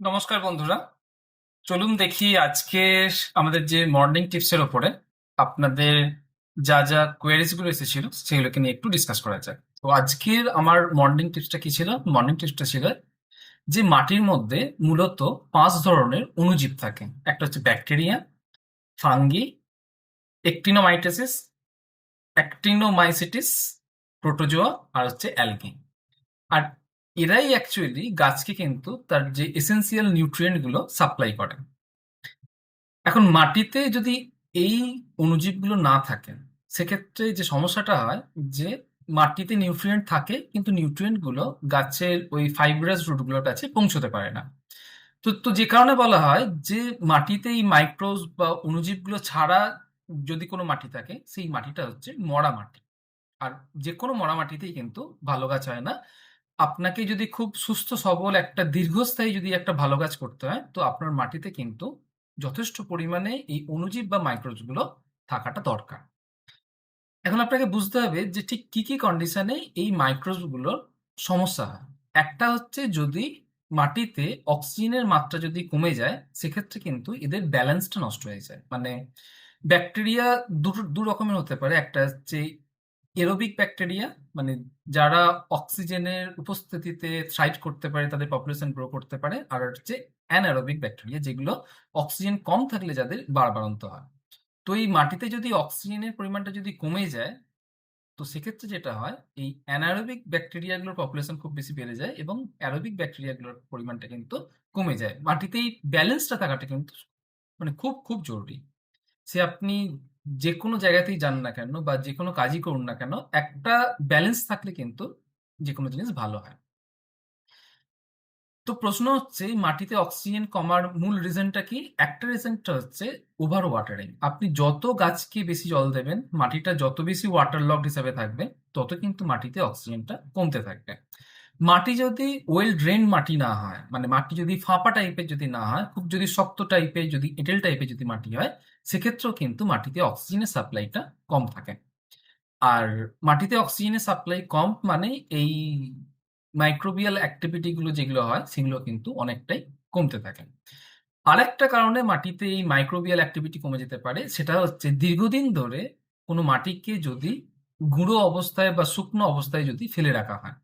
নমস্কার বন্ধুরা। চলুন দেখি আজকে আমাদের যে মর্নিং টিপসের ওপরে আপনাদের যা যা কোয়েরিজগুলো এসেছিল সেগুলোকে নিয়ে একটু ডিসকাস করা যাক। তো আজকের আমার মর্নিং টিপসটা কি ছিল? মর্নিং টিপসটা ছিল যে মাটির মধ্যে মূলত পাঁচ ধরনের অণুজীব থাকে। একটা হচ্ছে bacteria fungi actinomycetes actinomycetes protozoa আর হচ্ছে অ্যালগি আর এরাই অ্যাকচুয়ালি গাছকে কিন্তু তার যে এসেন্সিয়াল নিউট্রিয়েন্টগুলো সাপ্লাই করে। এখন মাটিতে যদি এই অণুজীবগুলো না থাকে, সেক্ষেত্রে যে সমস্যাটা হয় যে মাটিতে নিউট্রিয়েন্ট থাকে, কিন্তু নিউট্রিয়েন্টগুলো গাছের ওই ফাইব্রাস রুটগুলোর কাছে পৌঁছতে পারে না। তো তো যে কারণে বলা হয় যে মাটিতে এই মাইক্রোজ বা অণুজীবগুলো ছাড়া যদি কোনো মাটি থাকে, সেই মাটিটা হচ্ছে মরা মাটি। আর যে কোনো মরা মাটিতেই কিন্তু ভালো গাছ হয় না। আপনাকে যদি খুব সুস্থ, সবল একটা দীর্ঘস্থায়ী যদি একটা ভালো গাছ করতে হয়, তো আপনার মাটিতে কিন্তু যথেষ্ট পরিমাণে এই অণুজীব বা মাইক্রোজগুলো থাকাটা দরকার। এখন আপনাকে বুঝতে হবে যে ঠিক কি কি কন্ডিশনে এই মাইক্রোজগুলোর সমস্যা হয়। একটা হচ্ছে যদি মাটিতে অক্সিজেনের মাত্রা যদি কমে যায়, সেক্ষেত্রে কিন্তু এদের ব্যালেন্সটা নষ্ট হয়ে যায়। মানে ব্যাকটেরিয়া দুটো দু রকমের হতে পারে। একটা হচ্ছে এরোবিক ব্যাকটেরিয়া মানে যারা অক্সিজেনের উপস্থিতিতে থ্রাইভ করতে পারে, তাদের পপুলেশন গ্রো করতে পারে, আর হচ্ছে অ্যানারোবিক ব্যাকটেরিয়া যেগুলো অক্সিজেন কম থাকলে যাদের বাড়বাড়ন্ত হয়। তো এই মাটিতে যদি অক্সিজেনের পরিমাণটা যদি কমে যায়, তো সেক্ষেত্রে যেটা হয়, এই অ্যানারোবিক ব্যাকটেরিয়াগুলোর পপুলেশন খুব বেশি বেড়ে যায় এবং অ্যারোবিক ব্যাকটেরিয়াগুলোর পরিমাণটা কিন্তু কমে যায়। মাটিতে এই ব্যালেন্সটা থাকাটা কিন্তু মানে খুব খুব জরুরি। সে আপনি যে কোনো জায়গাতেই যান না কেন বা যে কোনো কাজই করুন না কেন, একটা ব্যালেন্স থাকলে কিন্তু যে কোনো জিনিস ভালো হয়। তো প্রশ্ন হচ্ছে, মাটিতে অক্সিজেন কমার মূল রিজনটা কি? একটা রিজনটা হচ্ছে ওভার ওয়াটারিং আপনি যত গাছকে বেশি জল দেবেন, মাটিটা যত বেশি ওয়াটার লকড হিসাবে থাকবে, তত কিন্তু মাটিতে অক্সিজেনটা কমতে থাকবে। মাটি যদি ওয়েল ড্রেন মাটি না হয় মানে মাটি যদি ফাঁপা টাইপের যদি না হয়, খুব যদি শক্ত টাইপের যদি, এঁটেল টাইপের যদি মাটি হয় সেক্ষেত্রেও কিন্তু মাটিতে অক্সিজেনের সাপ্লাইটা কম থাকে। আর মাটিতে অক্সিজেনের সাপ্লাই কম মানে এই মাইক্রোবিয়াল অ্যাক্টিভিটিগুলো যেগুলো হয়, সেগুলো কিন্তু অনেকটাই কমতে থাকে। আরেকটা কারণে মাটিতে এই মাইক্রোবিয়াল অ্যাক্টিভিটি কমে যেতে পারে, সেটা হচ্ছে দীর্ঘদিন ধরে কোনো মাটিকে যদি গুঁড়ো অবস্থায় বা শুকনো অবস্থায় যদি ফেলে রাখা হয়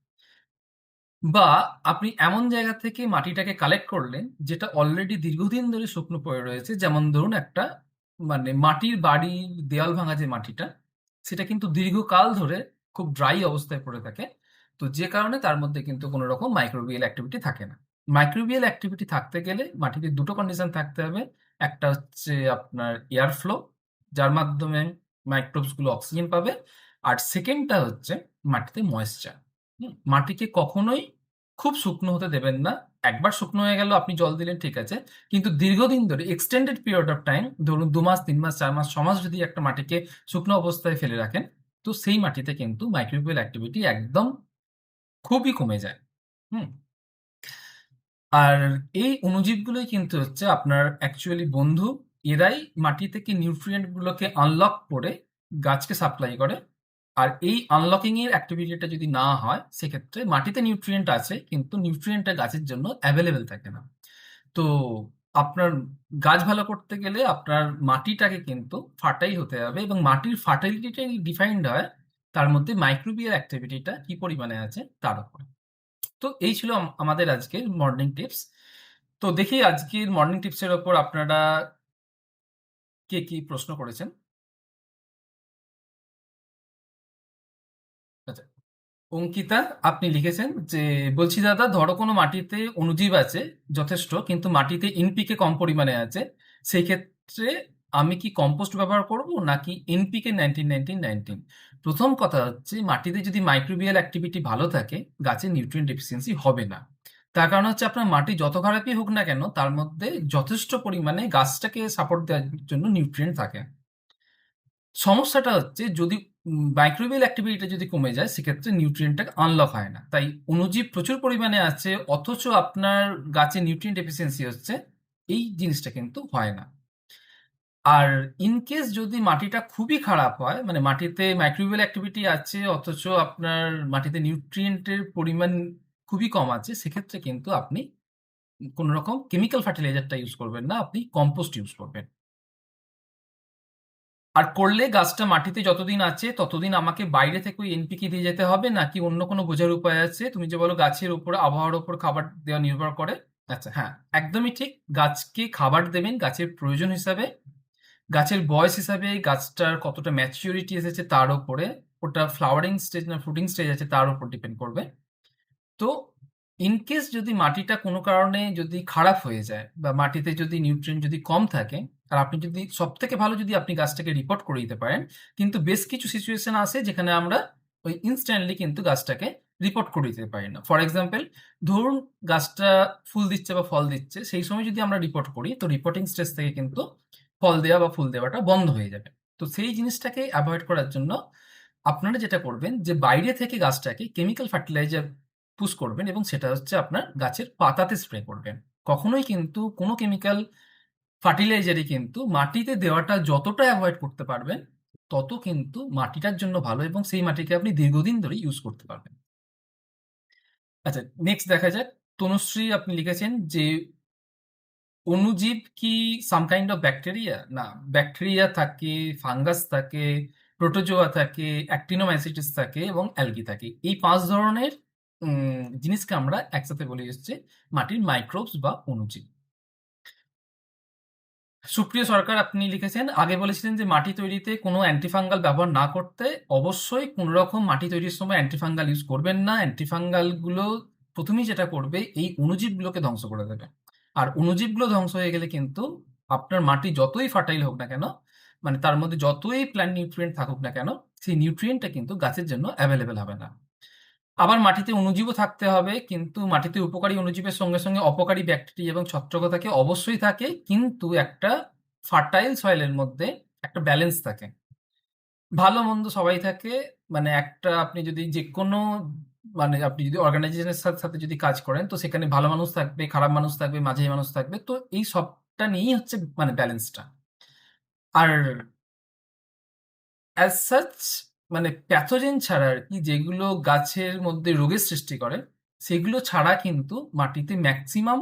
বা আপনি এমন জায়গা থেকে মাটিটাকে কালেক্ট করলেন, যেটা অলরেডি দীর্ঘদিন ধরে শুকনো পড়ে রয়েছে। যেমন ধরুন একটা মানে মাটির বাড়ির দেয়াল ভাঙা যে মাটিটা, সেটা কিন্তু দীর্ঘকাল ধরে খুব ড্রাই অবস্থায় পড়ে থাকে। তো যে কারণে তার মধ্যে কিন্তু কোনো রকম মাইক্রোবিয়াল অ্যাক্টিভিটি থাকে না। মাইক্রোবিয়াল অ্যাক্টিভিটি থাকতে গেলে মাটিতে দুটো কন্ডিশন থাকতে হবে। একটা হচ্ছে আপনার এয়ার ফ্লো যার মাধ্যমে মাইক্রোবসগুলো অক্সিজেন পাবে। আর সেকেন্ডটা হচ্ছে মাটিতে ময়েশ্চার মাটিকে কখনোই খুব শুকনো হতে দেবেন না। একবার শুকনো হয়ে গেল, আপনি জল দিলেন, ঠিক আছে। কিন্তু দীর্ঘদিন ধরে এক্সটেন্ডেড পিরিয়ড অফ টাইম ধরুন দু মাস, তিন মাস, চার মাস, ছ মাস যদি একটা মাটিকে শুকনো অবস্থায় ফেলে রাখেন, তো সেই মাটিতে কিন্তু মাইক্রোবিয়াল অ্যাক্টিভিটি একদম খুবই কমে যায়। হুম। আর এই অণুজীবগুলোই কিন্তু হচ্ছে আপনার অ্যাকচুয়ালি বন্ধু, এরাই মাটি থেকে নিউট্রিয়েন্টগুলোকে আনলক করে গাছকে সাপ্লাই করে। আর এই আনলকিং এর অ্যাক্টিভিটিটা যদি না হয়, সেক্ষেত্রে মাটিতে নিউট্রিয়েন্ট আছে, কিন্তু নিউট্রিয়েন্টটা গাছের জন্য অ্যাভেলেবেল থাকে না। তো আপনার গাছ ভালো করতে গেলে আপনার মাটিটাকে কিন্তু ফার্টাইল হতে হবে এবং মাটির ফার্টাইলিটিটাই ডিফাইন্ড হয়, তার মধ্যে মাইক্রোবিয়াল অ্যাক্টিভিটিটা কি পরিমাণে আছে, তার উপর। তো এই ছিল আমাদের আজকের মর্নিং টিপস তো দেখি আজকের মর্নিং টিপসের ওপর আপনারা কে কি প্রশ্ন করেছেন। অঙ্কিতা, আপনি লিখেছেন যে, বলছি দাদা, ধরো কোনো মাটিতে অণুজীব আছে, যথেষ্ট, কিন্তু মাটিতে এনপিকে কম পরিমাণে আছে সেই ক্ষেত্রে আমি কি কম্পোস্ট ব্যবহার করব, নাকি এনপিকে নাইনটিন নাইনটিন নাইনটিন প্রথম কথা হচ্ছে, মাটিতে যদি মাইক্রোবিয়াল অ্যাক্টিভিটি ভালো থাকে, গাছে নিউট্রিয়েন্ট ডেফিসিয়েন্সি হবে না। তার কারণ হচ্ছে, আপনার মাটি যত খারাপই হোক না কেন, তার মধ্যে যথেষ্ট পরিমাণে গাছটাকে সাপোর্ট দেওয়ার জন্য নিউট্রিয়েন্ট থাকে। সমস্যাটা হচ্ছে, যদি মাইক্রোবিয়াল অ্যাক্টিভিটিটা যদি কমে যায় সেক্ষেত্রে নিউট্রিয়েন্টটা আনলক হয় না তাই অণুজীব প্রচুর পরিমাণে আছে অথচ আপনার গাছে নিউট্রিয়েন্ট ডেফিসিয়েন্সি হচ্ছে এই জিনিসটা কিন্তু হয় না আর ইন কেস যদি মাটিটা খুবই খারাপ হয় মানে মাটিতে মাইক্রোবিয়াল অ্যাক্টিভিটি আছে অথচ আপনার মাটিতে নিউট্রিয়েন্টের পরিমাণ খুবই কম আছে সেক্ষেত্রে কিন্তু আপনি কোনো রকম কেমিক্যাল ফার্টিলাইজারটা ইউজ করবেন না, আপনি কম্পোস্ট ইউজ করবেন। আর করলে গাছটা মাটিতে যতদিন আছে ততদিন আমাকে বাইরে থেকে ওই এনপিকে দিয়ে যেতে হবে নাকি অন্য কোনো বোঝার উপায় আছে? তুমি যে বলো গাছের উপরে আবহাওয়ার উপর খাবার দেওয়া নির্ভর করে। আচ্ছা হ্যাঁ, একদমই ঠিক। গাছকে খাবার দেবেন গাছের প্রয়োজন হিসাবে। গাছের বয়স হিসাবে গাছটার কতটা ম্যাচিউরিটি এসেছে তার উপরে, ওটা ফ্লাওয়ারিং স্টেজ না ফ্রুটিং স্টেজ আছে তার উপর ডিপেন্ড করবে। তো ইন কেস যদি মাটিটা কোনো কারণে যদি খারাপ হয়ে যায় বা মাটিতে যদি নিউট্রিয়েন্ট যদি কম থাকে আর আপনি যদি সব থেকে ভালো যদি আপনি গাছটাকে রিপোর্ট করে দিতে পারেন। কিন্তু বেশ কিছু সিচুয়েশন আছে যেখানে আমরা ওই ইনস্ট্যান্টলি কিন্তু গাছটাকে রিপোর্ট করে দিতে পারি না। ফর এক্সাম্পল ধরুন গাছটা ফুল দিচ্ছে বা ফল দিচ্ছে, সেই সময় যদি আমরা রিপোর্ট করি, তো রিপোর্টিং স্টেজ থেকে কিন্তু ফল দেওয়া বা ফুল দেওয়াটা বন্ধ হয়ে যাবে। তো সেই জিনিসটাকে অ্যাভয়েড করার জন্য আপনারা যেটা করবেন যে, বাইরে থেকে গাছটাকে কেমিক্যাল ফার্টিলাইজার পুশ করবেন এবং সেটা হচ্ছে আপনার গাছের পাতাতে স্প্রে করবেন। কখনোই কিন্তু কোনো কেমিক্যাল ফার্টিলাইজারই কিন্তু মাটিতে দেওয়াটা যতটা অ্যাভয়েড করতে পারবেন, তত কিন্তু মাটিটার জন্য ভালো এবং সেই মাটিকে আপনি দীর্ঘদিন ধরে ইউজ করতে পারবেন। আচ্ছা নেক্সট দেখা যাক। তনুশ্রী আপনি লিখেছেন যে অণুজীব কি সাম কাইন্ড অফ ব্যাকটেরিয়া? না, ব্যাকটেরিয়া থাকে, ফাঙ্গাস থাকে, প্রোটোজোয়া থাকে, অ্যাক্টিনোমাইসিটিস থাকে এবং অ্যালগি থাকে। এই পাঁচ ধরনের জিনিসকে আমরা একসাথে বলি হচ্ছে মাটির মাইক্রোবস বা অণুজীব। সুপ্রিয় সরকার আপনি লিখেছেন, আগে বলেছিলেন যে মাটি তৈরিতে কোনো অ্যান্টিফাঙ্গাল ব্যবহার না করতে। অবশ্যই কোনো রকম মাটি তৈরির সময় অ্যান্টিফাঙ্গাল ইউজ করবেন না। অ্যান্টিফাঙ্গালগুলো ১ম এই যেটা করবে এই অণুজীবগুলোকে ধ্বংস করে দেবে। আর অণুজীবগুলো ধ্বংস হয়ে গেলে কিন্তু আপনার মাটি যতই ফার্টাইল হোক না কেন, মানে তার মধ্যে যতই প্ল্যান্ট নিউট্রিয়েন্ট থাকুক না কেন, সেই নিউট্রিয়েন্টটা কিন্তু গাছের জন্য অ্যাভেলেবেল হবে না। আবার মাটিতে অণুজীবও থাকতে হবে কিন্তু মাটিতে উপকারী অণুজীবের সঙ্গে, সঙ্গে অপকারী ব্যাকটেরিয়া এবং ছত্রাকও থাকে অবশ্যই থাকে। কিন্তু একটা ফার্টাইল সয়েলের মধ্যে একটা ব্যালেন্স থাকে। ভালো-মন্দ সবাই থাকে। মানে একটা আপনি যদি যেকোনো মানে আপনি যদি অর্গানাইজেশনের সাথে, সাথে যদি কাজ করেন তো সেখানে ভালো মানুষ থাকবে, খারাপ মানুষ থাকবে, মাঝারি মানুষ থাকবে। তো এই সবটা নিয়েই হচ্ছে মানে ব্যালেন্সটা। আর অ্যাজ সাচ মানে প্যাথোজেন ছাড়া আর কি যেগুলো গাছের মধ্যে রোগের সৃষ্টি করে, সেগুলো ছাড়া কিন্তু মাটিতে ম্যাক্সিমাম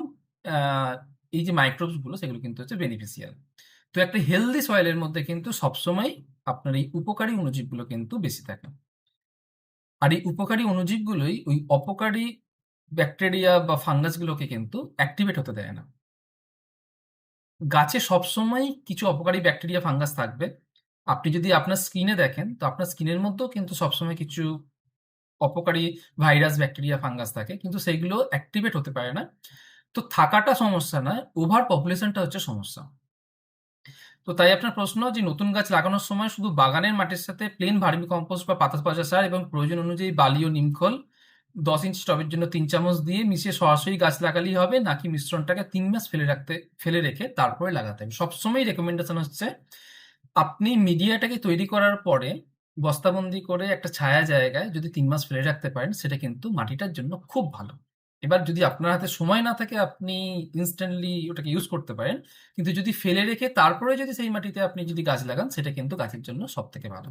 এই যে মাইক্রোবসগুলো সেগুলো কিন্তু হচ্ছে বেনিফিশিয়াল। তো একটা হেলথি সয়েল এর মধ্যে কিন্তু সবসময় আপনার এই উপকারী অণুজীবগুলো কিন্তু বেশি থাকে। আর এই উপকারী অণুজীবগুলোই ওই অপকারী ব্যাকটেরিয়া বা ফাঙ্গাস গুলোকে কিন্তু অ্যাক্টিভেট হতে দেয় না। গাছে সবসময়ই কিছু অপকারী ব্যাকটেরিয়া, ফাঙ্গাস থাকবে। আপনি যদি আপনার স্কিনে দেখেন, তো আপনার স্কিনের মধ্যেও কিন্তু সবসময় কিছু অপকারী ভাইরাস, ব্যাকটেরিয়া, ফাঙ্গাস থাকে। কিন্তু সেগুলো অ্যাক্টিভেট হতে পারে না। তো থাকাটা সমস্যা নয়, ওভার পপুলেশনটা হচ্ছে সমস্যা। তো তাই আপনার প্রশ্ন যে নতুন গাছ লাগানোর সময় শুধু বাগানের মাটির সাথে প্লেন ভার্মি কম্পোস্ট বা পাতা পচা সার এবং প্রয়োজন অনুযায়ী বালি ও নিমখল দশ ইঞ্চি টবের জন্য তিন চামচ দিয়ে মিশিয়ে সরাসরি গাছ লাগালেই হবে নাকি মিশ্রণটাকে তিন মাস ফেলে রাখতে ফেলে রেখে তারপরে লাগাতে হবে? সবসময়ই রেকমেন্ডেশন হচ্ছে আপনি মিডিয়াটাকে তৈরি করার পরে বস্তাবন্দি করে একটা ছায়া জায়গায় যদি তিন মাস ফেলে রাখতে পারেন সেটা কিন্তু মাটিটার জন্য খুব ভালো। এবার যদি আপনার হাতে সময় না থাকে আপনি ইনস্ট্যান্টলি ওটাকে ইউজ করতে পারেন। কিন্তু যদি ফেলে রেখে তারপরে যদি সেই মাটিতে আপনি যদি গাছ লাগান সেটা কিন্তু গাছের জন্য সব থেকে ভালো।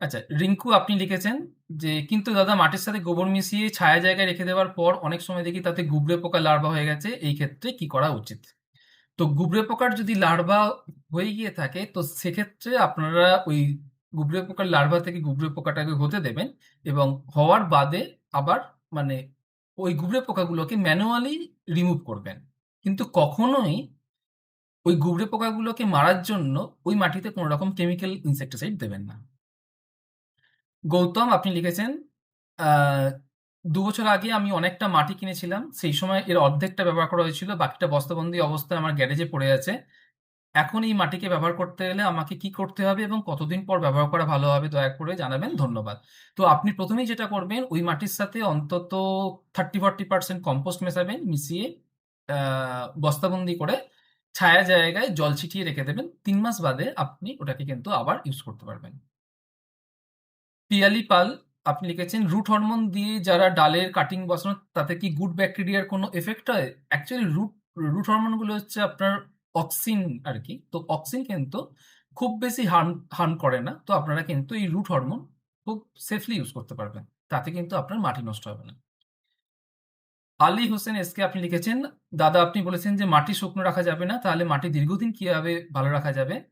আচ্ছা রিঙ্কু আপনি লিখেছেন যে, "কিন্তু দাদা মাটির সাথে গোবর মিশিয়ে ছায়া জায়গায় রেখে দেওয়ার পর অনেক সময় দেখি তাতে গুবরে পোকা লার্ভা হয়ে গেছে। এই ক্ষেত্রে কি করা উচিত?" তো গুবরে পোকার যদি লার্ভা হয়ে গিয়ে থাকে তো সেক্ষেত্রে আপনারা ওই গুবরে পোকার লার্ভা থেকে গুবরে পোকাটাকে হতে দেবেন এবং হওয়ার বাদে আবার মানে ওই গুবরে পোকাগুলোকে ম্যানুয়ালি রিমুভ করবেন। কিন্তু কখনোই ওই গুবরে পোকাগুলোকে মারার জন্য ওই মাটিতে কোনো রকম কেমিক্যাল ইনসেক্টিসাইড দেবেন না। গৌতম আপনি লিখেছেন, ২ বছর আগে আমি অনেকটা মাটি কিনেছিলাম। সেই সময় এর অর্ধেকটা ব্যবহার করা হয়েছিল। বাকিটা বস্তাবন্দি অবস্থায় আমার গ্যারেজে পড়ে আছে। এখন এই মাটিকে ব্যবহার করতে গেলে আমাকে কি করতে হবে এবং কতদিন পর ব্যবহার করা ভালো হবে দয়া করে জানাবেন। ধন্যবাদ। তো আপনি প্রথমেই যেটা করবেন, ওই মাটির সাথে অন্তত 30-40% কম্পোস্ট মেশাবেন। মিশিয়ে বস্তাবন্দি করে ছায়া জায়গায় জল ছিটিয়ে রেখে দেবেন। তিন মাস বাদে আপনি ওটাকে কিন্তু আবার ইউজ করতে পারবেন। পিয়ালি পাল আপনি লিখেছেন, "রুট হরমোন দিয়ে যারা ডালের কাটিং বসানো তাতে কি গুড ব্যাকটেরিয়ার কোনো এফেক্ট হয়?" অ্যাকচুয়ালি রুট রুট হরমোনগুলো হচ্ছে আপনার অক্সিন আর কি তো অক্সিন কিন্তু খুব বেশি হার্ম হার্ম করে না। তো আপনারা কিন্তু এই রুট হরমোন খুব সেফলি ইউজ করতে পারবেন। তাতে কিন্তু আপনার মাটি নষ্ট হবে না। আলী হোসেন এসকে আপনি লিখেছেন, দাদা আপনি বলেছেন যে মাটি শুকনো রাখা যাবে না, তাহলে মাটি দীর্ঘদিন কীভাবে ভালো রাখা যাবে?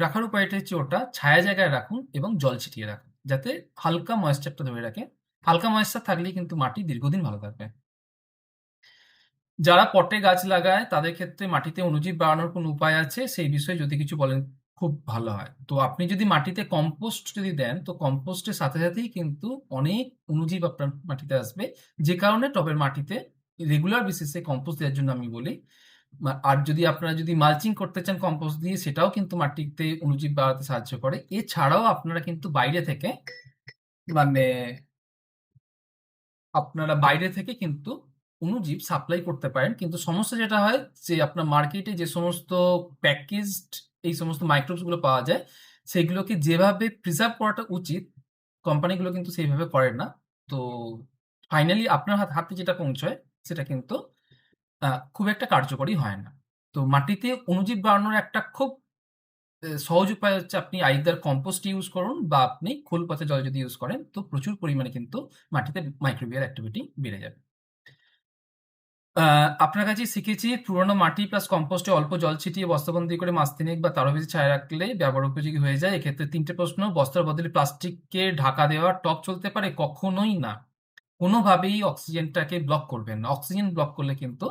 রাখার উপায়টা হচ্ছে ওটা ছায়া জায়গায় রাখুন এবং জল ছিটিয়ে রাখুন। যাতে হালকা ময়েশ্চারটা ধরে রাখে। হালকা ময়েশ্চার থাকলেই কিন্তু মাটি দীর্ঘদিন ভালো থাকবে। যারা পটে গাছ লাগায় তাদের ক্ষেত্রে মাটিতে অনুজীব বাড়ানোর কোনো উপায় আছে? সেই বিষয়ে যদি কিছু বলেন খুব ভালো হয়। তো আপনি যদি মাটিতে কম্পোস্ট যদি দেন, তো কম্পোস্টের সাথে, সাথেই কিন্তু অনেক অনুজীব আপনার মাটিতে আসবে। যে কারণে টবের মাটিতে রেগুলার বেসিসে কম্পোস্ট দেওয়ার জন্য আমি বলি। আর যদি আপনারা যদি মালচিং করতে চান কম্পোস্ট দিয়ে সেটাও কিন্তু মাটিতে অনুজীব বাড়াতে সাহায্য করে। এছাড়াও আপনারা কিন্তু বাইরে থেকে মানে আপনারা বাইরে থেকে কিন্তু অনুজীব সাপ্লাই করতে পারেন। কিন্তু সমস্যা যেটা হয় যে আপনার মার্কেটে যে সমস্ত প্যাকেজড এই সমস্ত মাইক্রোবসগুলো পাওয়া যায়, সেগুলোকে যেভাবে প্রিজার্ভ করাটা উচিত, কোম্পানিগুলো কিন্তু সেইভাবে করে না। তো ফাইনালি আপনার হাত যেটা পৌঁছয় সেটা কিন্তু খুব একটা কার্যকরী হয় না। তো মাটিতে অণুজীব বাড়ানোর একটা খুব সহজ উপায় হচ্ছে আপনি আইদার কম্পোস্ট ইউজ করুন বা আপনি খোল পথে জল যদি ইউজ করেন, তো প্রচুর পরিমাণে কিন্তু মাটিতে মাইক্রোবিয়াল অ্যাক্টিভিটি বেড়ে যাবে। আপনার কাছে শিখেছি পুরোনো মাটি প্লাস কম্পোস্টে অল্প জল ছিটিয়ে বস্তাবন্দি করে মাস তিনেক বা তারও বেশি ছায়া রাখলে ব্যবহার উপযোগী হয়ে যায়। এক্ষেত্রে তিনটে প্রশ্ন, বস্তার বদলে প্লাস্টিককে ঢাকা দেওয়া টব চলতে পারে? কখনোই না। কোনোভাবেই অক্সিজেনটাকে ব্লক করবেন না। অক্সিজেন ব্লক করলে কিন্তু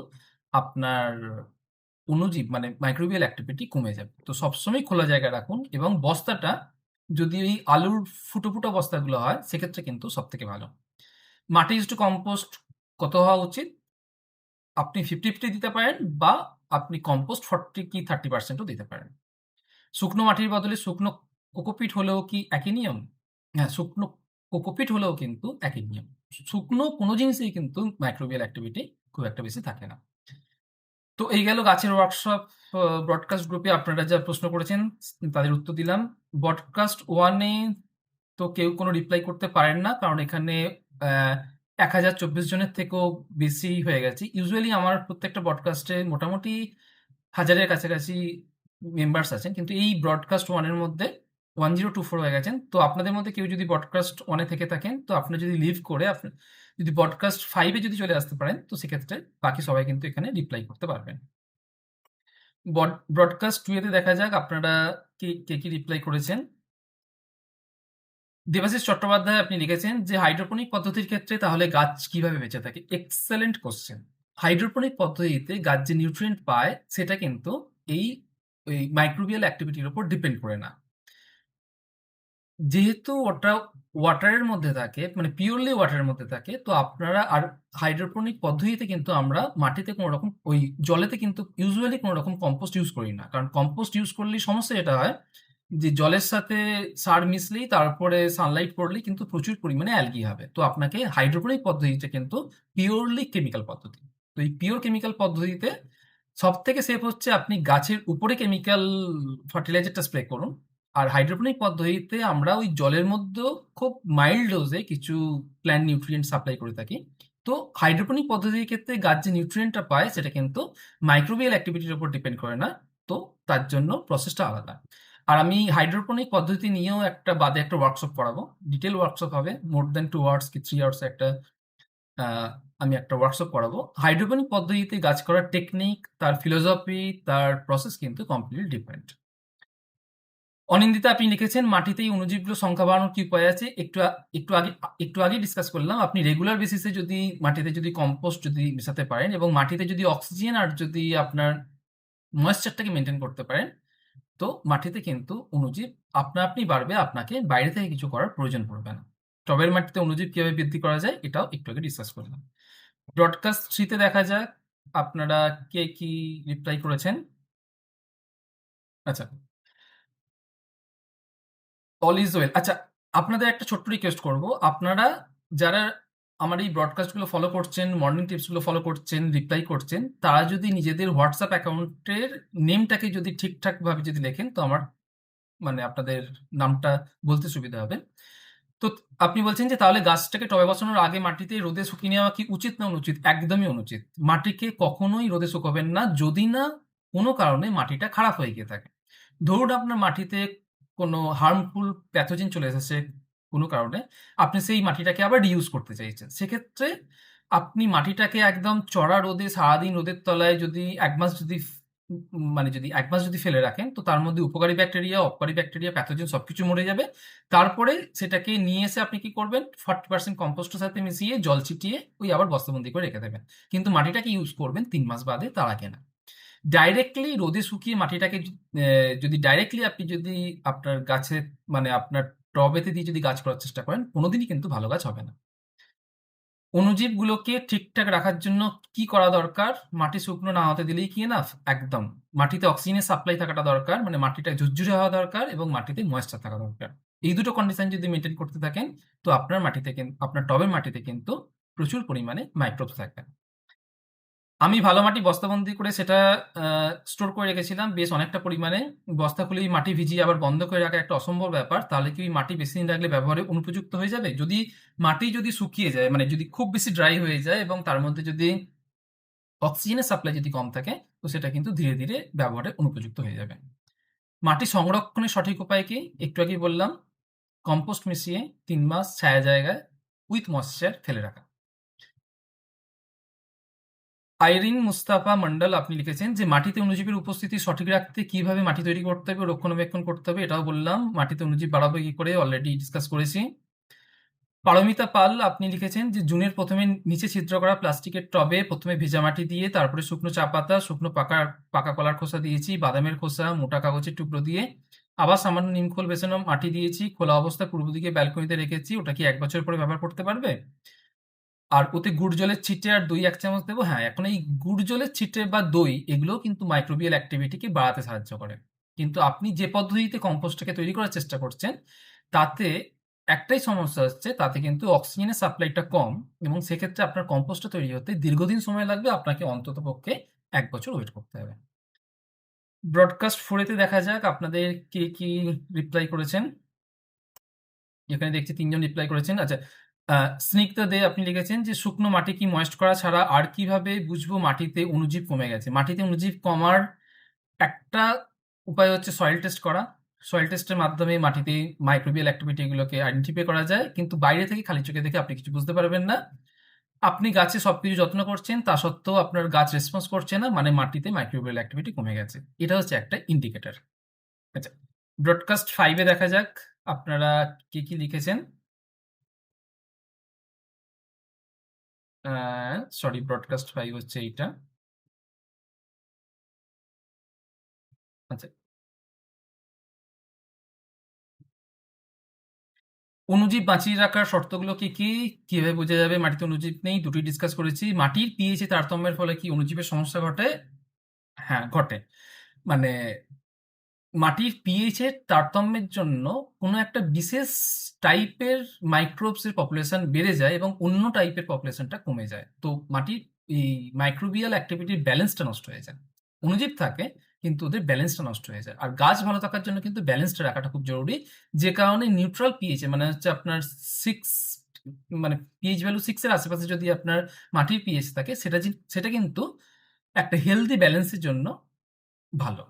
আপনার অণুজীব মানে মাইক্রোবিয়াল অ্যাক্টিভিটি কমে যাবে। তো সবসময় খোলা জায়গায় রাখুন এবং বস্তাটা যদি ওই আলুর ফুটো, ফুটো বস্তাগুলো হয় সেক্ষেত্রে কিন্তু সব থেকে ভালো। মাটি ইস টু কম্পোস্ট কত হওয়া উচিত? আপনি 50-50 দিতে পারেন বা আপনি কম্পোস্ট 40 কি থার্টি পার্সেন্টও দিতে পারেন। শুকনো মাটির বদলে শুকনো কোকোপিট হলেও কি একই নিয়ম? হ্যাঁ, শুকনো কোকোপিট হলেও কিন্তু একই নিয়ম। শুকনো কোনো জিনিসেই কিন্তু মাইক্রোবিয়াল অ্যাক্টিভিটি খুব একটা বেশি থাকে না। তো এই গেল গাছের ওয়ার্কশপ ব্রডকাস্ট গ্রুপে আপনারা যা প্রশ্ন করেছেন, তাদের উত্তর দিলাম। ব্রডকাস্ট ওয়ানে তো কেউ কোনো রিপ্লাই করতে পারেন না। কারণ এখানে এক হাজার চব্বিশ জনের থেকেও বেশি হয়ে গেছে। ইউজুয়ালি আমার প্রত্যেকটা ব্রডকাস্টে মোটামুটি হাজারের কাছাকাছি মেম্বার্স আছেন। কিন্তু এই ব্রডকাস্ট 1 জিরো টু 1024 হয়ে গেছেন। তো আপনাদের মধ্যে কেউ যদি ব্রডকাস্ট 1 এ থেকে থাকেন, তো আপনারা যদি লিভ করে আপনি যদি ব্রডকাস্ট ফাইভে যদি চলে আসতে পারেন, তো সেক্ষেত্রে বাকি সবাই কিন্তু এখানে রিপ্লাই করতে পারবেন। ব্রডকাস্ট 2 এতে দেখা যাক আপনারা কে, কে কি রিপ্লাই করেছেন। দেবাশিস চট্টোপাধ্যায় আপনি লিখেছেন যে হাইড্রোপনিক পদ্ধতির ক্ষেত্রে তাহলে গাছ কীভাবে বেঁচে থাকে? এক্সেলেন্ট কোশ্চেন হাইড্রোপনিক পদ্ধতিতে গাছ যে নিউট্রিয়েন্ট পায় সেটা কিন্তু এই মাইক্রোবিয়াল অ্যাক্টিভিটির উপর ডিপেন্ড করে না। যেহেতু ওটা ওয়াটারের মধ্যে থাকে, মানে পিওরলি ওয়াটারের মধ্যে থাকে, তো আপনারা আর হাইড্রোপনিক পদ্ধতিতে কিন্তু আমরা মাটিতে কোনো রকম ওই জলেতে কিন্তু ইউজুয়ালি কোনো রকম কম্পোস্ট ইউজ করি না। কারণ কম্পোস্ট ইউজ করলেই সমস্যা এটা হয় যে জলের সাথে সার মিশলেই তারপরে সানলাইট পড়লেই কিন্তু প্রচুর পরিমাণে অ্যালগি হবে। তো আপনাকে হাইড্রোপনিক পদ্ধতিটা কিন্তু পিওরলি কেমিক্যাল পদ্ধতি। তো এই পিওর কেমিক্যাল পদ্ধতিতে সব থেকে সেফ হচ্ছে আপনি গাছের উপরে কেমিক্যাল ফার্টিলাইজারটা স্প্রে করুন। আর হাইড্রোপনিক পদ্ধতিতে আমরা ওই জলের মধ্যেও খুব মাইল্ড ডোজে কিছু প্ল্যান্ট নিউট্রিয়েন্ট সাপ্লাই করে থাকি। তো হাইড্রোপনিক পদ্ধতির ক্ষেত্রে গাছ যে নিউট্রিয়েন্টটা পায় সেটা কিন্তু মাইক্রোবিয়াল অ্যাক্টিভিটির উপর ডিপেন্ড করে না। তো তার জন্য প্রসেসটা আলাদা। আর আমি হাইড্রোপনিক পদ্ধতি নিয়েও একটা বাদে একটা ওয়ার্কশপ করাবো। ডিটেল ওয়ার্কশপ হবে। মোর দ্যান টু আওয়ার্স কি থ্রি আওয়ার্স একটা আমি একটা ওয়ার্কশপ করাবো। হাইড্রোপনিক পদ্ধতিতে গাছ করার টেকনিক, তার ফিলোসফি, তার প্রসেস কিন্তু কমপ্লিটলি ডিফারেন্ট। অনিন্দিতা আপনি লিখেছেন মাটিতে এই অণুজীবগুলোর সংখ্যা বাড়ানোর কি উপায় আছে? একটু একটু আগে একটু আগেই ডিসকাস করলাম। আপনি রেগুলার বেসিসে যদি মাটিতে যদি কম্পোস্ট যদি মেশাতে পারেন এবং মাটিতে যদি অক্সিজেন আর যদি আপনার ময়েশ্চারটাকে মেনটেন করতে পারেন, তো মাটিতে কিন্তু অনুজীব আপনা আপনি বাড়বে। আপনাকে বাইরে থেকে কিছু করার প্রয়োজন পড়বে না। টবের মাটিতে অনুজীব কীভাবে বৃদ্ধি করা যায় এটাও একটু আগে ডিসকাস করলাম। ব্রডকাস্ট থ্রিতে দেখা যাক আপনারা কে কি রিপ্লাই করেছেন? আচ্ছা। All is well. আচ্ছা, আপনাদের একটা ছোট্ট রিকোয়েস্ট করব। আপনারা যারা আমার এই ব্রডকাস্টগুলো ফলো করছেন, মর্নিং টিপসগুলো ফলো করছেন, রিপ্লাই করছেন, তারা যদি নিজেদের হোয়াটসঅ্যাপ অ্যাকাউন্টের নেমটাকে যদি ঠিকঠাকভাবে যদি লেখেন, তো আমার মানে আপনাদের নামটা বলতে সুবিধা হবে। তো আপনি বলছেন যে তাহলে গাছটাকে টবে বসানোর আগে মাটিতে রোদে শুকিয়ে নেওয়া কি উচিত না অনুচিত? একদমই অনুচিত। মাটিকে কখনোই রোদে শুকাবেন না যদি না কোনো কারণে মাটিটা খারাপ হয়ে গিয়ে থাকে। ধরুন আপনার মাটিতে কোনো হার্মফুল প্যাথোজেন চলে এসেছে কোনো কারণে, আপনি সেই মাটিটাকে আবার রিইউজ করতে চাইছেন। সেক্ষেত্রে আপনি মাটিটাকে একদম চড়া রোদে সারাদিন রোদের তলায় যদি এক মাস যদি মানে যদি এক মাস যদি ফেলে রাখেন তো তার মধ্যে উপকারী ব্যাকটেরিয়া, অপকারী ব্যাকটেরিয়া, প্যাথোজেন সবকিছু মরে যাবে। তারপরে সেটাকে নিয়ে এসে আপনি কি করবেন 40% কম্পোস্টের সাথে মিশিয়ে জল ছিটিয়ে ওই আবার বস্তাবন্দি করে রেখে দেবেন। কিন্তু মাটিটাকে ইউজ করবেন তিন মাস বাদে তার আগে না। ডাইরেক্টলি রোদে শুকিয়ে মাটিটাকে যদি ডাইরেক্টলি আপনি যদি আপনার গাছে মানে আপনার টবেতে দিয়ে যদি গাছ করার চেষ্টা করেন, কোনোদিনই কিন্তু ভালো গাছ হবে না। অণুজীবগুলোকে ঠিকঠাক রাখার জন্য কি করা দরকার? মাটি শুকনো না হতে দিলেই কি এনাফ? একদম। মাটিতে অক্সিজেনের সাপ্লাই থাকাটা দরকার। মানে মাটিটা ঝুরঝুরে হওয়া দরকার এবং মাটিতে ময়েশ্চার থাকা দরকার। এই দুটো কন্ডিশন যদি মেনটেন করতে থাকেন, তো আপনার মাটিতে আপনার টবের মাটিতে কিন্তু প্রচুর পরিমাণে মাইক্রোবস থাকবে। আমি ভালো মাটি বস্তাবন্দি করে সেটা স্টোর করে রেখেছিলাম বেশ অনেকটা পরিমাণে। বস্তা খুলেই মাটি ভিজিয়ে আবার বন্ধ করে রাখা একটা অসম্ভব ব্যাপার। তাহলে কি ওই মাটি বেশি দিন রাখলে ব্যবহারে অনুপযুক্ত হয়ে যাবে? যদি মাটি যদি শুকিয়ে যায় মানে যদি খুব বেশি ড্রাই হয়ে যায় এবং তার মধ্যে যদি অক্সিজেনের সাপ্লাই যদি কম থাকে তো সেটা কিন্তু ধীরে, ধীরে ব্যবহারে অনুপযুক্ত হয়ে যাবে। মাটি সংরক্ষণের সঠিক উপায় কি? একটু আগেই বললাম। কম্পোস্ট মিশিয়ে তিন মাস ছায়া জায়গায় উইথ ময়েশ্চার ফেলে রাখা। আইরিন মুস্তাফা মন্ডল আপনি লিখেছেন যে মাটিতে অনুজীবের উপস্থিতি সঠিক রাখতে কীভাবে মাটি তৈরি করতে হবে, রক্ষণাবেক্ষণ করতে হবে এটাও বললাম। মাটিতে অনুজীব বাড়াবো কি করে অলরেডি ডিসকাস করেছি। পারমিতা পাল আপনি লিখেছেন যে জুনের প্রথমে নিচে ছিদ্র করা প্লাস্টিকের টবে ১ম এ ভেজা মাটি দিয়ে তারপরে শুকনো চা পাতা, শুকনো পাকা পাকা কলার খোসা দিয়েছি, বাদামের খোসা, মোটা কাগজের টুকরো দিয়ে আবার সামান্য নিমখোল মেশানো মাটি দিয়েছি। খোলা অবস্থায় পূর্ব দিকে ব্যালকনিতে রেখেছি। ওটা কি এক বছর পরে ব্যবহার করতে পারবে? আর ওতে গুড় জলের ছিটে আর দই এক চামচ দেবো। হ্যাঁ, এখন এই গুড় জলের ছিটে বা দই এগুলো কিন্তু মাইক্রোবিয়াল অ্যাক্টিভিটিকে বাড়াতে সাহায্য করে। কিন্তু আপনি যে পদ্ধতিতে কম্পোস্টটাকে তৈরি করার চেষ্টা করছেন তাতে একটাই সমস্যা হচ্ছে তাতে কিন্তু অক্সিজেনের সাপ্লাইটা কম এবং সেক্ষেত্রে আপনার কম্পোস্টটা তৈরি হতে দীর্ঘদিন সময় লাগবে। আপনাকে অন্ততপক্ষে এক বছর ওয়েট করতে হবে। ব্রডকাস্ট ফোরেতে দেখা যাক আপনাদের কে কি রিপ্লাই করেছেন। এখানে দেখছি তিনজন রিপ্লাই করেছেন। আচ্ছা স্নিগ্ধা দে আপনি লিখেছেন যে শুকনো মাটি কি ময়েস্ট করা ছাড়া আর কীভাবে বুঝব মাটিতে অনুজীব কমে গেছে? মাটিতে অনুজীব কমার একটা উপায় হচ্ছে সয়েল টেস্ট করা। সয়েল টেস্টের মাধ্যমে মাটিতে মাইক্রোবিয়াল অ্যাক্টিভিটি এগুলোকে আইডেন্টিফাই করা যায়। কিন্তু বাইরে থেকে খালি চোখে দেখে আপনি কিছু বুঝতে পারবেন না। আপনি গাছে সবকিছু যত্ন করছেন তা সত্ত্বেও আপনার গাছ রেসপন্স করছে না মানে মাটিতে মাইক্রোবিয়াল অ্যাক্টিভিটি কমে গেছে। এটা হচ্ছে একটা ইন্ডিকেটর। আচ্ছা ব্রডকাস্ট ফাইভে দেখা যাক আপনারা কি, কি লিখেছেন? সরি ব্রডকাস্ট 5 হচ্ছে এইটা। আচ্ছা। অণুজীব বাঁচিয়ে রাখার শর্তগুলো কি, কি? কীভাবে বোঝা যাবে মাটিতে অনুজীব নেই? দুটোই ডিসকাস করেছি। মাটির পিএইচ তারতম্যের ফলে কি অনুজীবের সমস্যা ঘটে? হ্যাঁ, ঘটে। মানে মাটির পিএইচ এর তারতম্যের জন্য কোনো একটা বিশেষ টাইপের মাইক্রোবস এর পপুলেশন বেড়ে যায় এবং অন্য টাইপের পপুলেশনটা কমে যায়। তো মাটির এই মাইক্রোবিয়াল অ্যাক্টিভিটির ব্যালেন্সটা নষ্ট হয়ে যায়। অনুজীব থাকে, কিন্তু ওদের ব্যালেন্সটা নষ্ট হয়ে যায়। আর গাছ ভালো থাকার জন্য কিন্তু ব্যালেন্সটা রাখাটা খুব জরুরি। যে কারণে নিউট্রাল পিএইচ মানে হচ্ছে আপনার সিক্স মানে পিএইচ ভ্যালু 6 এর আশেপাশে যদি আপনার মাটির পিএইচ থাকে, সেটা সেটা কিন্তু একটা হেলদি ব্যালেন্সের জন্য ভালো।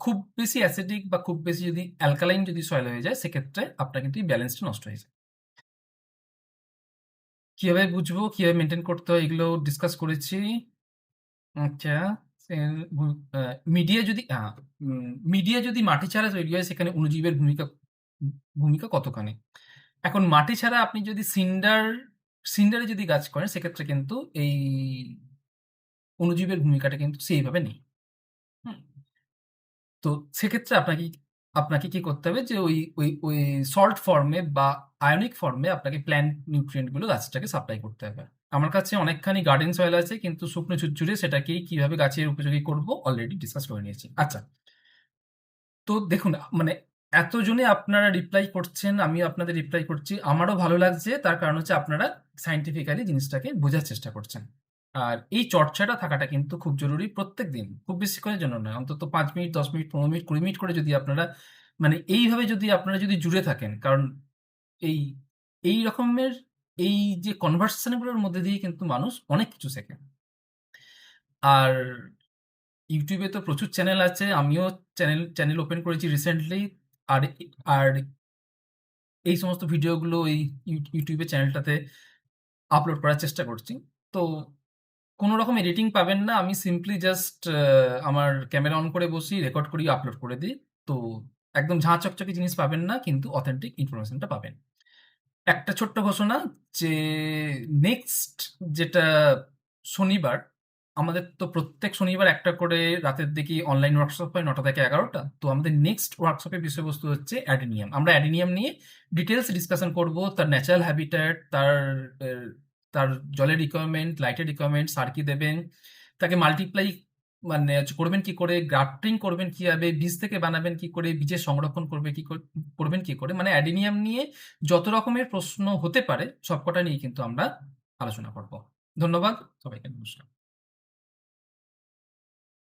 খুব বেশি অ্যাসিডিক বা খুব বেশি যদি অ্যালকালাইন যদি সয়েল হয়ে যায় সেক্ষেত্রে আপনার কিন্তু এই ব্যালেন্সটা নষ্ট হয়ে যায়। কীভাবে বুঝব, কীভাবে মেনটেন করতে হয় এগুলো ডিসকাস করেছি। আচ্ছা মিডিয়া যদি মিডিয়া যদি মাটি ছাড়া তৈরি হয় সেখানে অনুজীবের ভূমিকা ভূমিকা কতখানি? এখন মাটি ছাড়া আপনি যদি সিন্ডার সিন্ডারে যদি গাছ করেন সেক্ষেত্রে কিন্তু এই অনুজীবের ভূমিকাটা কিন্তু সেইভাবে নেই। তো সেক্ষেত্রে আপনাকে আপনাকে কি করতে হবে যে ওই ওই ওই সল্ট ফর্মে বা আয়নিক ফর্মে আপনাকে প্ল্যান্ট নিউট্রিয়েন্টগুলো গাছটাকে সাপ্লাই করতে হবে। আমার কাছে অনেকখানি গার্ডেন সয়েল আছে কিন্তু শুকনো ঝুরঝুরে সেটাকেই কীভাবে গাছের উপযোগী করব অলরেডি ডিসকাস করে নিয়েছি। আচ্ছা। তো দেখুন মানে এতজনে আপনারা রিপ্লাই করছেন, আমিও আপনাদের রিপ্লাই করছি। আমারও ভালো লাগছে। তার কারণ হচ্ছে আপনারা সায়েন্টিফিক্যালি জিনিসটাকে বোঝার চেষ্টা করছেন। আর এই চর্চাটা থাকাটা কিন্তু খুব জরুরি প্রত্যেকদিন। খুব বেশিক্ষণের জন্য নয়। অন্তত পাঁচ মিনিট, ১০ মিনিট, ১৫ মিনিট, ২০ মিনিট করে যদি আপনারা মানে এইভাবে যদি আপনারা যদি জুড়ে থাকেন কারণ এই এই রকমের এই যে কনভার্সেশনগুলোর মধ্যে দিয়ে কিন্তু মানুষ অনেক কিছু শেখে। আর ইউটিউবে তো প্রচুর চ্যানেল আছে। আমিও চ্যানেল চ্যানেল ওপেন করেছি রিসেন্টলি। আর আর এই সমস্ত ভিডিওগুলো এই ইউ YouTube চ্যানেলটাতে আপলোড করার চেষ্টা করছি। তো কোনো রকম এডিটিং পাবেন না। আমি সিম্পলি জাস্ট আমার ক্যামেরা অন করে বসি রেকর্ড করি আপলোড করে দিই। তো একদম ঝাঁ চকচকে জিনিস পাবেন না, কিন্তু অথেন্টিক ইনফরমেশনটা পাবেন। একটা ছোট্ট ঘোষণা যে নেক্সট যেটা শনিবার, আমাদের তো প্রত্যেক শনিবার একটা করে রাতের দিকে অনলাইন ওয়ার্কশপ হয় নটা থেকে এগারোটা। তো আমাদের নেক্সট ওয়ার্কশপের বিষয়বস্তু হচ্ছে অ্যাডিনিয়াম আমরা অ্যাডিনিয়াম নিয়ে ডিটেলস ডিসকাশন করব, তার ন্যাচারাল হ্যাবিটেট তার তার জলের রিকোয়ারমেন্ট লাইটের রিকোয়ারমেন্ট সার কি দেবেন, তাকে মাল্টিপ্লাই মানে করবেন কি করে গ্রাফটিং করবেন কীভাবে, বীজ থেকে বানাবেন কি করে, বীজে সংরক্ষণ করবে কি করে- করবেন কি করে মানে অ্যাডিনিয়াম নিয়ে যত রকমের প্রশ্ন হতে পারে, সবকটা নিয়ে কিন্তু আমরা আলোচনা করব। ধন্যবাদ, সবাইকে নমস্কার।